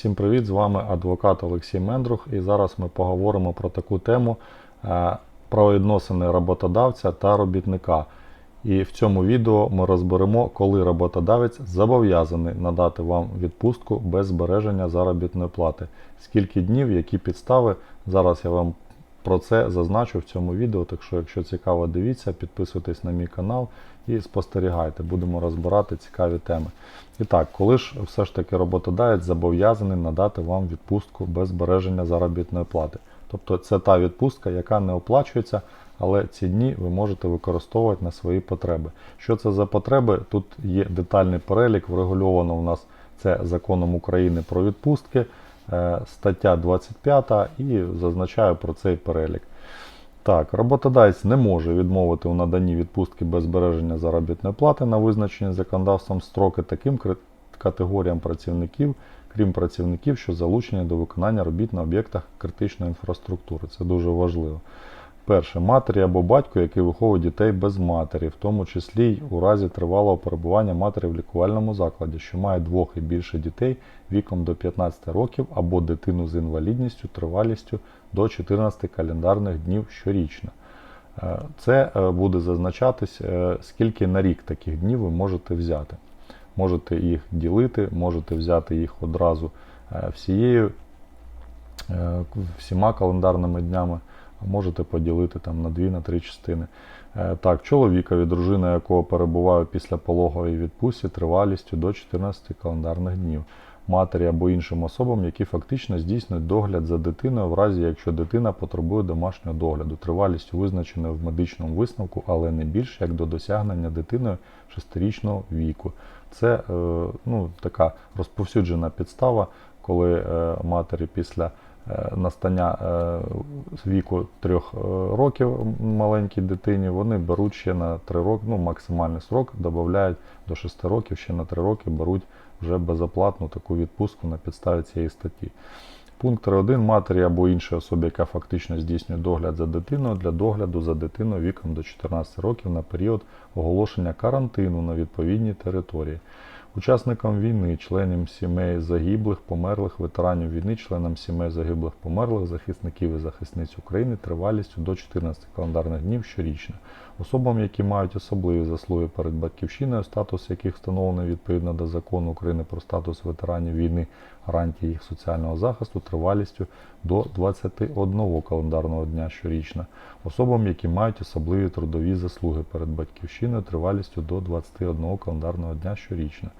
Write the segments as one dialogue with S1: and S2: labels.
S1: Всім привіт! З вами адвокат Олексій Мендрух. І зараз ми поговоримо про таку тему е, про відносини роботодавця та робітника. І в цьому відео ми розберемо, коли роботодавець зобов'язаний надати вам відпустку без збереження заробітної плати. Скільки днів, які підстави. Зараз я вам про це зазначу в цьому відео. Так що, якщо цікаво, дивіться, підписуйтесь на мій канал і спостерігайте. Будемо розбирати цікаві теми. І так, коли ж все ж таки роботодавець зобов'язаний надати вам відпустку без збереження заробітної плати. Тобто це та відпустка, яка не оплачується, але ці дні ви можете використовувати на свої потреби. Що це за потреби? Тут є детальний перелік, врегульовано у нас це законом України про відпустки, стаття 25 і зазначаю про цей перелік. Так, роботодавець не може відмовити у наданні відпустки без збереження заробітної плати на визначені законодавством строки таким категоріям працівників, крім працівників, що залучені до виконання робіт на об'єктах критичної інфраструктури. Це дуже важливо. Перше, матері або батько, який виховує дітей без матері, в тому числі й у разі тривалого перебування матері в лікувальному закладі, що має двох і більше дітей віком до 15 років або дитину з інвалідністю тривалістю до 14 календарних днів щорічно. Е, Це е, буде зазначатись, е, скільки на рік таких днів ви можете взяти. Можете їх ділити, можете взяти їх одразу всією, всіма календарними днями, можете поділити там на дві, на три частини. Е, Так, чоловікові, дружина якого перебуває після пологової відпустці тривалістю до 14 календарних днів. Матері або іншим особам, які фактично здійснюють догляд за дитиною, в разі якщо дитина потребує домашнього догляду, тривалістю визначеною в медичному висновку, але не більше як до досягнення дитиною 6-річного віку. Це е, ну, така розповсюджена підстава, коли е, матері після настання е, віку трьох е, років маленькій дитині, вони беруть ще на 3 роки, ну максимальний срок додають до 6 років, ще на 3 роки беруть вже безоплатну таку відпустку на підставі цієї статті. Пункт 3.1. Матері або іншій особі, яка фактично здійснює догляд за дитиною для догляду за дитиною віком до 14 років на період оголошення карантину на відповідній території. Учасникам війни, членам сімей загиблих, померлих, ветеранів війни, членам сімей загиблих, померлих, захисників і захисниць України тривалістю до 14 календарних днів щорічно. Особам, які мають особливі заслуги перед батьківщиною, статус яких встановлений відповідно до закону України про статус ветеранів війни, гарантії їх соціального захисту тривалістю до 21 календарного дня щорічно. Особам, які мають особливі трудові заслуги перед батьківщиною тривалістю до 21 календарного дня щорічно.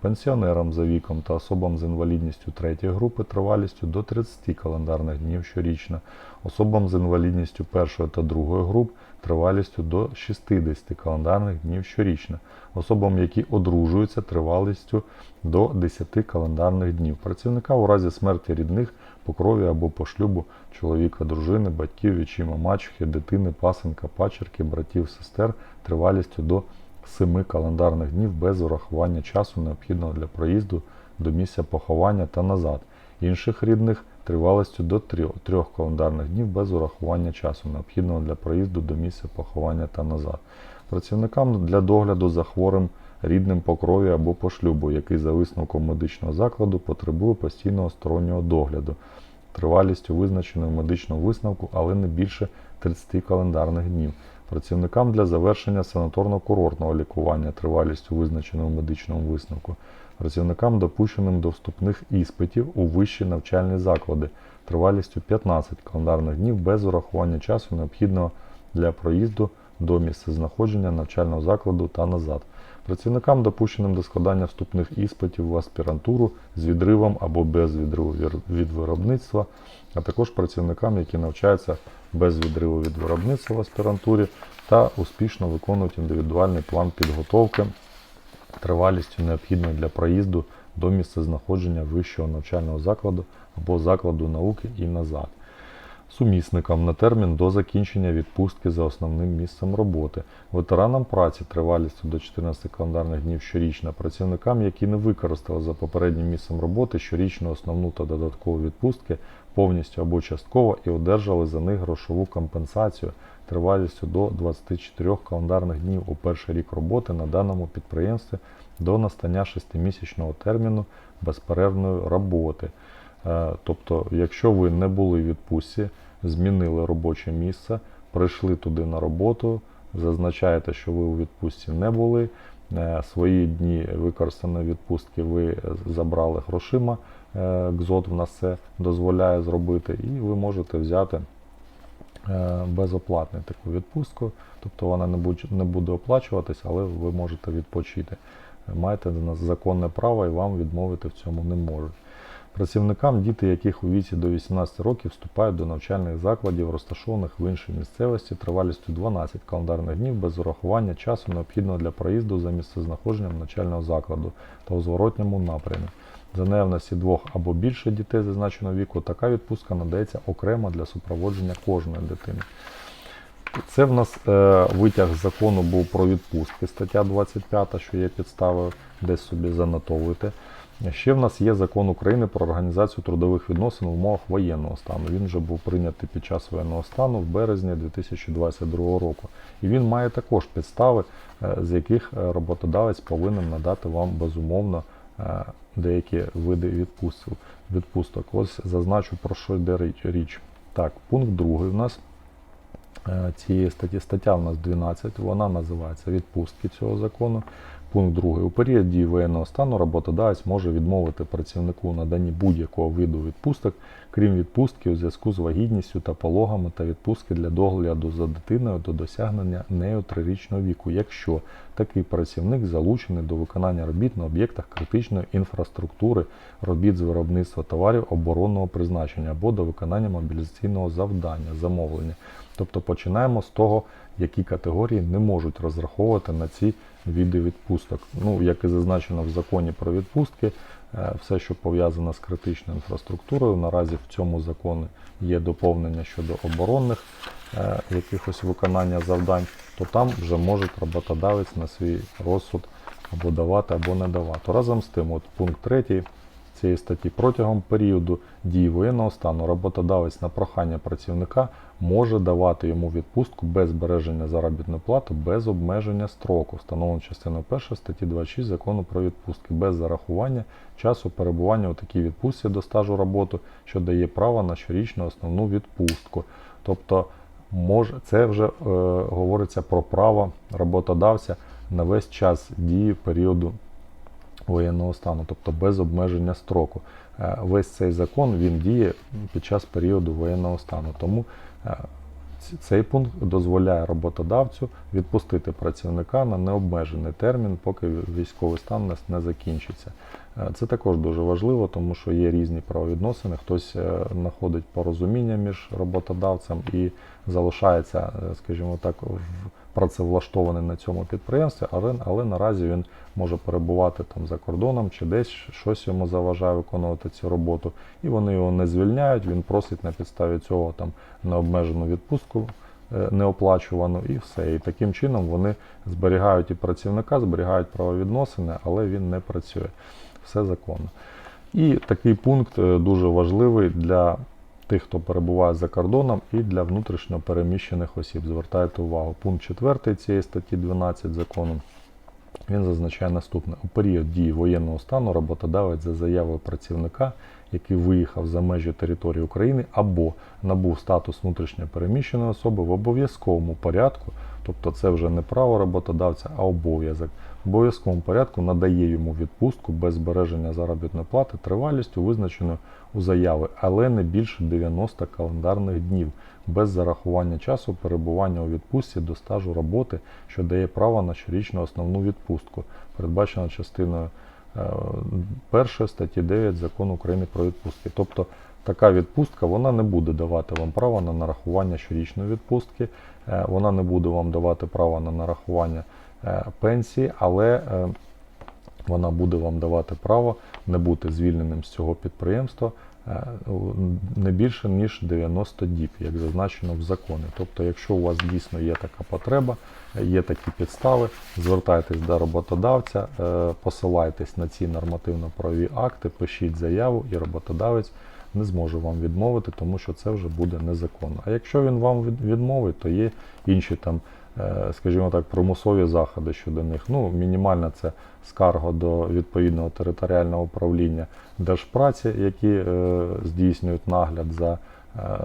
S1: Пенсіонерам за віком та особам з інвалідністю третьої групи тривалістю до 30 календарних днів щорічно, особам з інвалідністю першої та другої груп тривалістю до 60 календарних днів щорічно, особам, які одружуються тривалістю до 10 календарних днів, працівника у разі смерті рідних по крові або по шлюбу чоловіка, дружини, батьків, вічима, мачухи, дитини, пасенка, пачерки, братів, сестер тривалістю до 7 календарних днів без урахування часу, необхідного для проїзду до місця поховання та назад, інших рідних тривалістю до 3, календарних днів без урахування часу, необхідного для проїзду до місця поховання та назад. Працівникам для догляду за хворим рідним по крові або по шлюбу, який за висновком медичного закладу потребує постійного стороннього догляду, тривалістю визначеною в медичному висновку, але не більше 30 календарних днів. Працівникам для завершення санаторно-курортного лікування тривалістю визначеною в медичному висновку, працівникам, допущеним до вступних іспитів у вищі навчальні заклади тривалістю 15 календарних днів без урахування часу, необхідного для проїзду до місця знаходження навчального закладу та назад. Працівникам, допущеним до складання вступних іспитів в аспірантуру з відривом або без відриву від виробництва, а також працівникам, які навчаються без відриву від виробництва в аспірантурі та успішно виконують індивідуальний план підготовки тривалістю необхідною для проїзду до місця знаходження вищого навчального закладу або закладу науки і назад. Сумісникам на термін до закінчення відпустки за основним місцем роботи, ветеранам праці тривалістю до 14 календарних днів щорічно, працівникам, які не використали за попереднім місцем роботи щорічну основну та додаткову відпустки повністю або частково і одержали за них грошову компенсацію тривалістю до 24 календарних днів у перший рік роботи на даному підприємстві до настання 6-місячного терміну безперервної роботи. Е, Тобто, якщо ви не були в відпустці, змінили робоче місце, прийшли туди на роботу, зазначаєте, що ви у відпустці не були, е, свої дні використаної відпустки ви забрали грошима, е, ГЗОТ в нас це дозволяє зробити, і ви можете взяти е, безоплатну таку відпустку, тобто вона не буде, оплачуватись, але ви можете відпочити. Маєте законне право і вам відмовити в цьому не можуть. Працівникам, діти яких у віці до 18 років вступають до навчальних закладів, розташованих в іншій місцевості тривалістю 12 календарних днів без урахування часу, необхідного для проїзду за місцезнаходженням навчального закладу та у зворотньому напрямі. За наявності двох або більше дітей зазначеного віку, така відпустка надається окремо для супроводження кожної дитини. Це в нас е, витяг з закону був про відпустки, стаття 25, що є підставою, десь собі занотовуєте. Ще в нас є закон України про організацію трудових відносин в умовах воєнного стану. Він вже був прийнятий під час воєнного стану в березні 2022 року. І він має також підстави, е, з яких е, роботодавець повинен надати вам безумовно е, деякі види відпусток. Ось зазначу про що йде річ-. Так, пункт другий у нас цієї статті. Стаття у нас 12, вона називається відпустки цього закону. Пункт 2. У період дії воєнного стану роботодавець може відмовити працівнику у наданні будь-якого виду відпусток, крім відпустки у зв'язку з вагітністю та пологами та відпустки для догляду за дитиною до досягнення нею трирічного віку, якщо такий працівник залучений до виконання робіт на об'єктах критичної інфраструктури, робіт з виробництва товарів оборонного призначення або до виконання мобілізаційного завдання, замовлення. Тобто починаємо з того, які категорії не можуть розраховувати на ці види відпусток. Ну, як і зазначено в законі про відпустки, е, все, що пов'язано з критичною інфраструктурою, наразі в цьому законі є доповнення щодо оборонних е, якихось виконання завдань, то там вже може роботодавець на свій розсуд або давати, або не давати. Разом з тим, от пункт 3 цієї статті протягом періоду дії воєнного стану роботодавець на прохання працівника може давати йому відпустку без збереження заробітної плати, без обмеження строку, встановленого частиною 1 статті 26 закону про відпустки, без зарахування часу перебування у такій відпустці до стажу роботи, що дає право на щорічну основну відпустку. Тобто може, це вже е, говориться про право роботодавця на весь час дії періоду воєнного стану, тобто без обмеження строку. Е, Весь цей закон він діє під час періоду воєнного стану. Тому е, цей пункт дозволяє роботодавцю відпустити працівника на необмежений термін, поки військовий стан не закінчиться. Е, Це також дуже важливо, тому що є різні правовідносини. Хтось е, знаходить порозуміння між роботодавцем і залишається, е, скажімо так, працевлаштований на цьому підприємстві, але, але наразі він може перебувати там за кордоном чи десь щось йому заважає виконувати цю роботу, і вони його не звільняють. Він просить на підставі цього там необмежену відпустку неоплачувану і все. І таким чином вони зберігають і працівника, зберігають правовідносини, але він не працює. Все законно. І такий пункт е, дуже важливий для тих, хто перебуває за кордоном, і для внутрішньо переміщених осіб. Звертайте увагу. Пункт 4 цієї статті 12 закону. Він зазначає наступне: у період дії воєнного стану роботодавець за заявою працівника, який виїхав за межі території України або набув статус внутрішньо переміщеної особи в обов'язковому порядку, тобто це вже не право роботодавця, а обов'язок. В обов'язковому порядку надає йому відпустку без збереження заробітної плати тривалістю, визначеною у заяви, але не більше 90 календарних днів, без зарахування часу перебування у відпустці до стажу роботи, що дає право на щорічну основну відпустку, передбачену частиною 1 статті 9 закону України про відпустки. Тобто така відпустка вона не буде давати вам право на нарахування щорічної відпустки, е, вона не буде вам давати право на нарахування е, пенсії, але е, вона буде вам давати право не бути звільненим з цього підприємства е, не більше ніж 90 діб, як зазначено в законі. Тобто, якщо у вас дійсно є така потреба, е, є такі підстави, звертайтесь до роботодавця, е, посилайтесь на ці нормативно-правові акти, пишіть заяву, і роботодавець не зможе вам відмовити, тому що це вже буде незаконно. А якщо він вам відмовить, то є інші там е, скажімо так, примусові заходи щодо них. Ну, мінімальна це скарга до відповідного територіального управління держпраці, які е, здійснюють нагляд за е,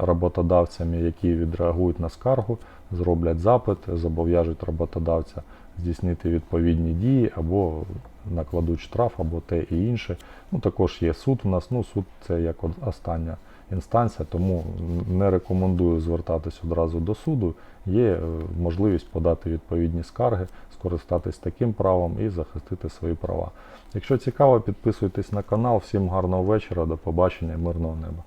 S1: роботодавцями, які відреагують на скаргу, зроблять запит, зобов'яжуть роботодавця здійснити відповідні дії або накладуть штраф, або те і інше. Ну, також є суд у нас. Ну, суд це як остання інстанція, тому не рекомендую звертатись одразу до суду. Є е, можливість подати відповідні скарги, скористатись таким правом і захистити свої права. Якщо цікаво, підписуйтесь на канал. Всім гарного вечора, до побачення, мирного неба.